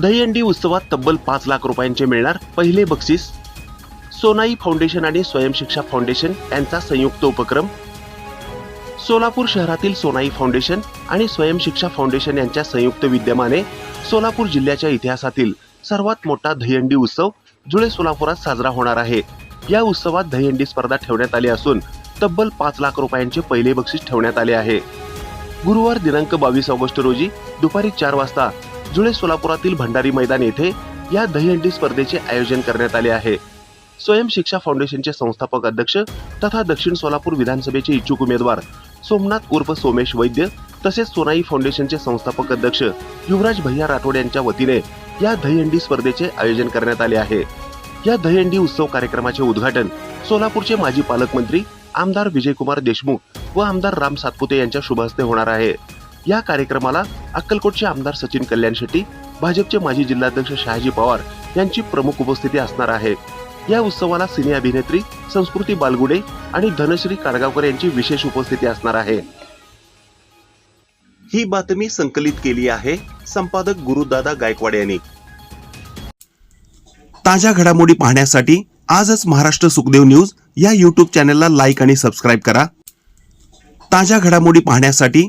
दहीहंडी उत्सवात तब्बल पाच लाख रुपयांचे मिळणार पहिले बक्षीस. सोनाई फाउंडेशन आणि स्वयंशिक्षा फाउंडेशन यांचा संयुक्त उपक्रम. सोलापूर शहरातील सोनाई फाउंडेशन आणि स्वयंशिक्षा फाउंडेशन यांच्या संयुक्त विद्यमाने सोलापूर जिल्ह्याच्या इतिहासातील सर्वात मोठा दहीहंडी उत्सव जुळे सोलापुरात साजरा होणार आहे. या उत्सवात दहीहंडी स्पर्धा ठेवण्यात आली असून तब्बल पाच लाख रुपयांचे पहिले बक्षीस ठेवण्यात आले आहे. गुरुवार दिनांक बावीस ऑगस्ट रोजी दुपारी चार वाजता जुळे सोलापुरातील भंडारी मैदान येथे या दहीहंडी स्पर्धेचे आयोजन करण्यात आले आहे. स्वयं शिक्षा फाउंडेशनचे संस्थापक अध्यक्ष तथा दक्षिण सोलापूर विधानसभेचे इच्छुक उमेदवार सोमनाथ उर्फ सोमेश वैद्य तसेच सोनाई फाउंडेशनचे संस्थापक अध्यक्ष युवराज भैया राठोड यांच्या वतीने या दहीहंडी स्पर्धेचे आयोजन करण्यात आले आहे. या दहीहंडी उत्सव कार्यक्रमाचे उद्घाटन सोलापूरचे माजी पालकमंत्री आमदार विजयकुमार देशमुख व आमदार राम सातपुते यांच्या शुभ हस्ते होणार आहे. या कार्यक्रमाला अक्कलकोटचे आमदार सचिन कल्याण शेट्टी भाजपचे माजी जिल्हाध्यक्ष शहाजी पवार यांची प्रमुख उपस्थिती असणार आहे. या उत्सवाला सिने अभिनेत्री संस्कृती बालगुडे आणि धनश्री काडगावकर यांची विशेष उपस्थिती असणार आहे. ही बातमी संकलित केली आहे संपादक गुरुदादा गायकवाड यांनी. ताज्या घडामोडी पाहण्यासाठी आजच महाराष्ट्र सुखदेव न्यूज या यूट्यूब चॅनलला लाईक आणि सबस्क्राईब करा. ताज्या घडामोडी पाहण्यासाठी